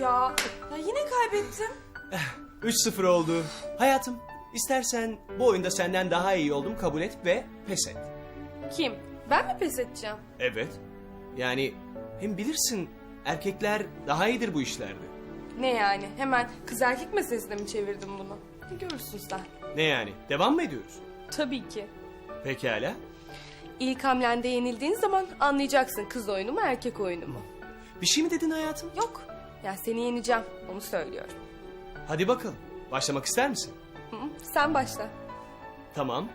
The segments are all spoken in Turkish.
ya. Ya yine kaybettim. 3-0 oldu. Hayatım, istersen bu oyunda senden daha iyi oldum kabul et ve pes et. Kim? Ben mi pes edeceğim? Evet. Yani hem bilirsin erkekler daha iyidir bu işlerde. Ne yani? Hemen kız erkek meselesine mi çevirdim bunu? Ne görürsün sen? Ne yani? Devam mı ediyoruz? Tabii ki. Pekala. İlk hamlende yenildiğin zaman anlayacaksın kız oyunu mu erkek oyunu mu? Bir şey mi dedin hayatım? Yok. Ya seni yeneceğim. Onu söylüyorum. Hadi bakalım. Başlamak ister misin? Hı, sen başla. Tamam.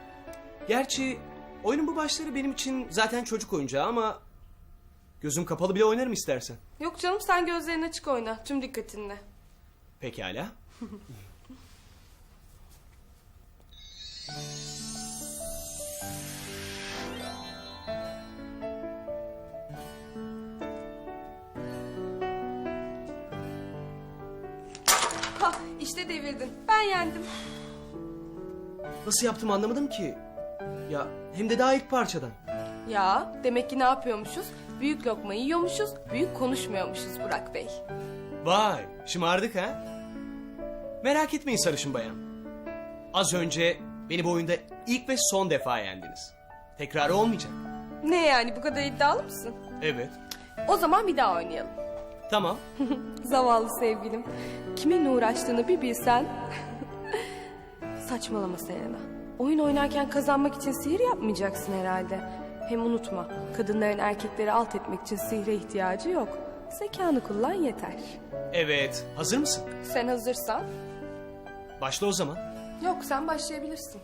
Gerçi oyunun bu başları benim için zaten çocuk oyuncağı ama... Gözüm kapalı bile oynarım istersen. Yok canım sen gözlerini açık oyna. Tüm dikkatinle. Pekala. Ha işte devirdin. Ben yendim. Nasıl yaptım anlamadım ki. Ya hem de daha ilk parçadan. Ya demek ki ne yapıyormuşuz? Büyük lokma yiyormuşuz, büyük konuşmuyormuşuz Burak Bey. Vay şımardık ha. Merak etmeyin sarışın bayan. Az önce beni bu oyunda ilk ve son defa yendiniz. Tekrarı olmayacak. Ne yani bu kadar iddialı mısın? Evet. O zaman bir daha oynayalım. Tamam. Zavallı sevgilim. Kiminle uğraştığını bir bilsen. Saçmalama Selena. Oyun oynarken kazanmak için sihir yapmayacaksın herhalde. Hem unutma, kadınların erkekleri alt etmek için sihre ihtiyacı yok. Zekanı kullan yeter. Evet. Hazır mısın? Sen hazırsan. Başla o zaman. Yok sen başlayabilirsin.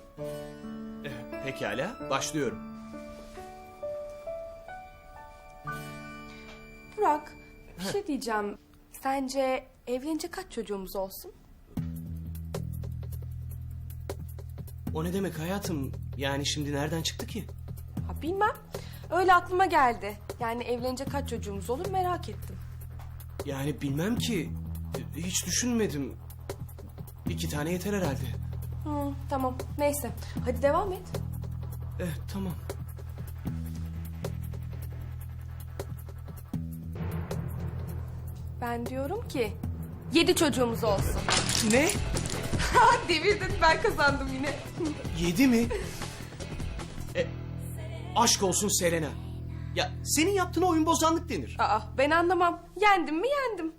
Eh, Pekala. Başlıyorum. Burak, bir şey diyeceğim. Sence evlenince kaç çocuğumuz olsun? O ne demek hayatım? Yani şimdi nereden çıktı ki? Ha, bilmem. Öyle aklıma geldi. Yani evlenince kaç çocuğumuz olur merak ettim. Yani bilmem ki. Hiç düşünmedim. İki tane yeter herhalde. Hı, tamam neyse. Hadi devam et. Eh tamam. Ben diyorum ki yedi çocuğumuz olsun. Ne? Devirdin ben kazandım yine. Yedi mi? E, aşk olsun Serena. Ya senin yaptığına oyun bozanlık denir. Aa ben anlamam. Yendim mi yendim.